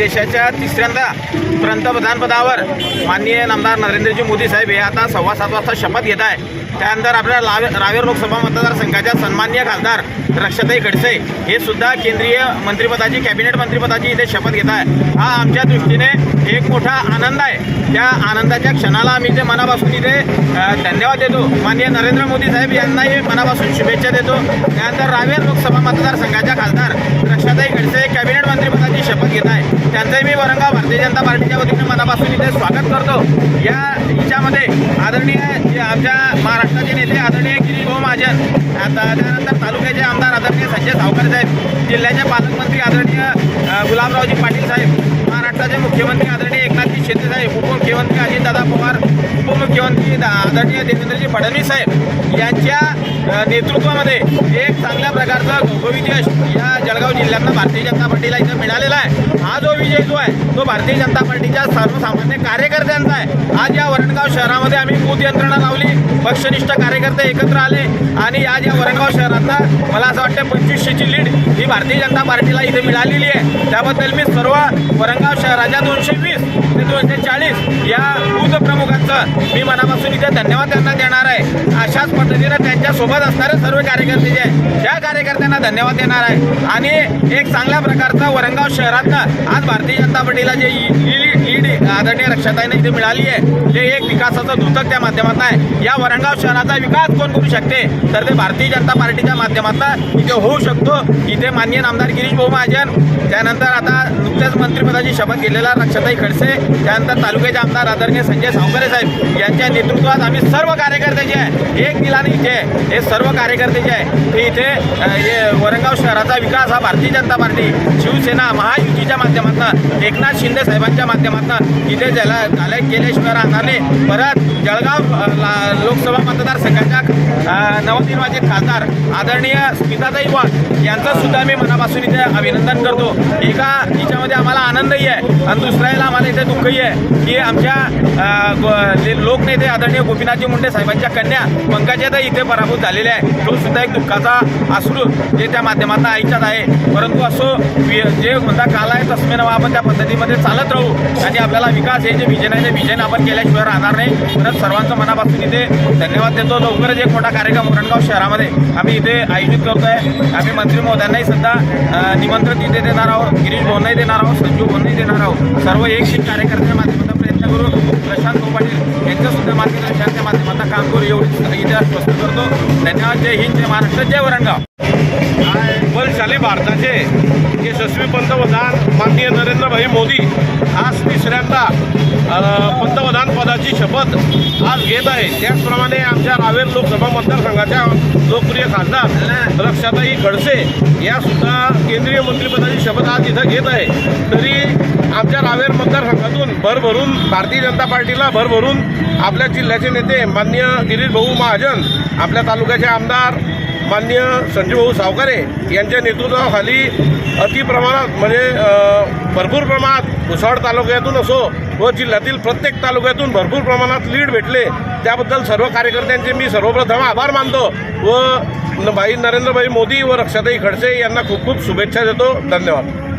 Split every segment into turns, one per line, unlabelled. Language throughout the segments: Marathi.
देशाच्या तिसऱ्यांदा पंतप्रधानपदावर माननीय आमदार नरेंद्रजी मोदी साहेब हे आता सव्वा सात वाजता शपथ घेत आहे त्यानंतर आपल्या लावे रावेर लोकसभा मतदारसंघाच्या सन्मान्य खासदार रक्षाताई खडसे हे सुद्धा केंद्रीय मंत्रिपदाची कॅबिनेट मंत्रिपदाची इथे शपथ घेत आहे हा आमच्या दृष्टीने एक मोठा आनंद आहे. त्या आनंदाच्या क्षणाला आम्ही इथे मनापासून इथे धन्यवाद देतो. माननीय नरेंद्र मोदी साहेब यांनाही मनापासून शुभेच्छा देतो. त्यानंतर रावेर लोकसभा मतदारसंघाच्या खासदार त्यांचंही मी वरंगाव भारतीय जनता पार्टीच्या वतीने मनापासून इथे स्वागत करतो. या हिच्यामध्ये आदरणीय जे आमच्या महाराष्ट्राचे नेते आदरणीय गिरीभाऊ महाजन त्यानंतर तालुक्याचे आमदार आदरणीय संजय सावकर साहेब जिल्ह्याचे पालकमंत्री आदरणीय गुलाबरावजी पाटील साहेब महाराष्ट्राचे मुख्यमंत्री आदरणीय एकनाथजी शिंदे साहेब उपमुख्यमंत्री अजितदादा पवार उपमुख्यमंत्री आदरणीय देवेंद्रजी फडणवीस साहेब यांच्या नेतृत्वामध्ये एक चांगल्या प्रकारचा घवघवीत यश या जळगाव जिल्ह्यातनं भारतीय जनता पार्टीला इथं मिळालेला आहे. हा जो विजय जो आहे तो भारतीय जनता पार्टीच्या सर्वसामान्य कार्यकर्त्यांचा आहे. आज या वरणगाव शहरामध्ये आम्ही बूथ यंत्रणा लावली पक्षनिष्ठ कार्यकर्ते एकत्र आले आणि आज या वरणगाव शहरातनं मला असं वाटतं पंचवीसशेची लीड भारतीय जनता पार्टीला इथे मिळालेली आहे. त्याबद्दल मी सर्व वरंगाव शहराच्या दोनशे वीस ते दोनशे चाळीस या बूथ प्रमुखांचं मी मनापासून इथे धन्यवाद त्यांना देणार आहे. अशाच पद्धतीनं त्यांच्यासोबत असणारे सर्व कार्यकर्ते जे आहे त्या कार्यकर्त्यांना धन्यवाद देणार आहे. आणि एक चांगल्या प्रकारचा वरंगाव शहरातनं आज भारतीय जनता पार्टीला जे लीड आदरणीय रक्षाताईने इथे मिळाली आहे. जे एक विकासाचं धोतक त्या माध्यमातून आहे. या वरणगाव शहराचा विकास कोण करू शकते? तर ते भारतीय जनता पार्टीच्या माध्यमातून इथे होऊ शकतो. इथे माननीय आमदार गिरीश भाऊ महाजन त्यानंतर आता नुकत्याच मंत्रिपदाची शपथ घेतलेला रक्षाताई खडसे त्यानंतर तालुक्याचे आमदार आदरणीय संजय सावकरे साहेब यांच्या नेतृत्वात आम्ही सर्व कार्यकर्ते जे आहे. एक दिलाने इथे हे सर्व कार्यकर्ते जे आहे. ते इथे वरणगाव शहराचा विकास हा भारतीय जनता पार्टी शिवसेना महायुतीच्या माध्यमातून एकनाथ शिंदे साहेबांच्या माध्यमातून इथे त्याला झाल्या केल्याशिवाय राहणार नाही. परत जळगाव ला- लोकसभा मतदारसंघाच्या नवनिर्वाचित खासदार आदरणीय स्मिताताई वाघ यांचं सुद्धा मी मनापासून इथे अभिनंदन करतो. एका हिच्यामध्ये आम्हाला आनंदही आहे आणि दुसऱ्याला आम्हाला इथे दुःखही आहे की आमच्या लोकनेते आदरणीय गोपीनाथजी मुंडे साहेबांच्या कन्या पंकजात इथे पराभूत झालेल्या आहे तो सुद्धा एक दुःखाचा अश्रू जे त्या माध्यमातून आईच्यात आहे. परंतु असो वि- जे म्हणता काल आहे तस्मे आपण त्या पद्धतीमध्ये चालत राहू आणि आपल्याला विकास हे जे विजन आहे ते विजन आपण केल्याशिवाय राहणार नाही. परत सर्वांचं मनापासून इथे धन्यवाद देतो. लवकरच एक मोठा कार्यक्रम उरणगाव शहरामध्ये आम्ही इथे आयोजित करतो आहे आम्ही मंत्री महोदयांनाही सुद्धा निमंत्रण इथे देणार आहोत. गिरीश भवनही देणार आहोत. संजीव भवनही देणार आहोत. सर्व एक शीट कार्यकर्त्यांच्या माध्यमातून प्रयत्न करू प्रशांत भाऊ पाटील यांच्या माध्यमातून काम करू एवढी इथे स्पष्ट करतो. धन्यवाद. जय हिंद. जय महाराष्ट्र. जय वरणगाव.
भारताचे यशस्वी पंतप्रधान माननीय नरेंद्रभाई मोदी आज तिसऱ्यांदा पंतप्रधान पदाची शपथ आज घेत आहे. त्याचप्रमाणे आमच्या रावेर लोकसभा मतदारसंघाच्या लोकप्रिय खासदार रक्षाताई खडसे या सुद्धा केंद्रीय मंत्रिपदाची शपथ आज इथं घेत आहे. तरी आमच्या रावेर मतदारसंघातून भरभरून भारतीय जनता पार्टीला भरभरून आपल्या जिल्ह्याचे नेते माननीय गिरीश भाऊ महाजन आपल्या तालुक्याचे आमदार माननीय संजीवभाऊ सावकारे यांच्या नेतृत्वाखाली अति प्रमाणात म्हणजे भरपूर प्रमाणात भुसावळ तालुक्यातून असो व जिल्ह्यातील प्रत्येक तालुक्यातून भरपूर प्रमाणात लीड भेटले त्याबद्दल सर्व कार्यकर्त्यांचे मी सर्वप्रथम आभार मानतो व भाई नरेंद्रभाई मोदी व रक्षाताई खडसे यांना खूप खूप शुभेच्छा देतो. धन्यवाद.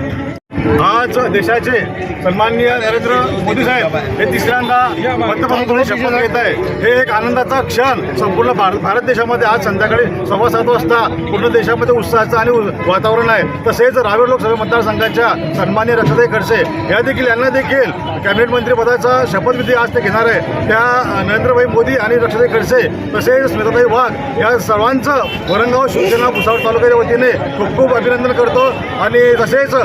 आज देशाचे सन्माननीय नरेंद्र मोदी साहेब हे तिसऱ्यांदा पंतप्रधान म्हणून शपथ घेत आहे. हे एक आनंदाचा क्षण संपूर्ण भारत भारत देशामध्ये आज संध्याकाळी सव्वा सात वाजता पूर्ण देशामध्ये उत्साहाचं आणि उ- वातावरण आहे. तसेच रावेर लोकसभा मतदारसंघाच्या सन्माननीय रक्षताई खडसे या देखील यांना देखील कॅबिनेट मंत्रीपदाचा शपथविधी आज ते घेणार आहे. त्या नरेंद्रभाई मोदी आणि रक्षताई खडसे तसेच स्मिताताई वाघ या सर्वांचं वरंगाव शिवसेना भुसावळ तालुक्याच्या वतीने खूप खूप अभिनंदन करतो. आणि तसेच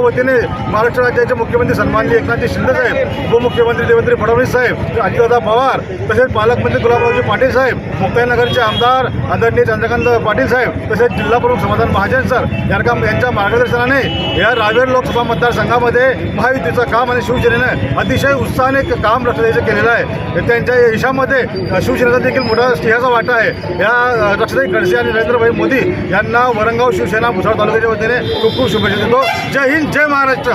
महायुतीच्या वतीने महाराष्ट्र राज्याचे मुख्यमंत्री सन्माननीय एकनाथजी शिंदे साहेब उपमुख्यमंत्री देवेंद्र फडणवीस साहेब अजितदादा पवार तसेच पालकमंत्री गुलाबरावजी पाटील साहेब मुक्ताईनगरचे आमदार आदरणीय चंद्रकांत पाटील साहेब तसेच जिल्हा प्रमुख समाधान महाजन सर यांच्या यांच्या मार्गदर्शनाने या रावेर लोकसभा मतदारसंघामध्ये महायुतीचं काम आणि शिवसेनेनं अतिशय उत्साहाने काम रक्षाताईचं केलेलं आहे. त्यांच्या यशामध्ये शिवसेनेचा देखील मोठा स्नेहाचा वाटा आहे. या अ, रक्षाताई खडसे आणि नरेंद्रभाई मोदी यांना वरंगाव शिवसेना भुसावळ तालुक्याच्या वतीने खूप खूप शुभेच्छा देतो. जय हिंद. जय महाराष्ट्र.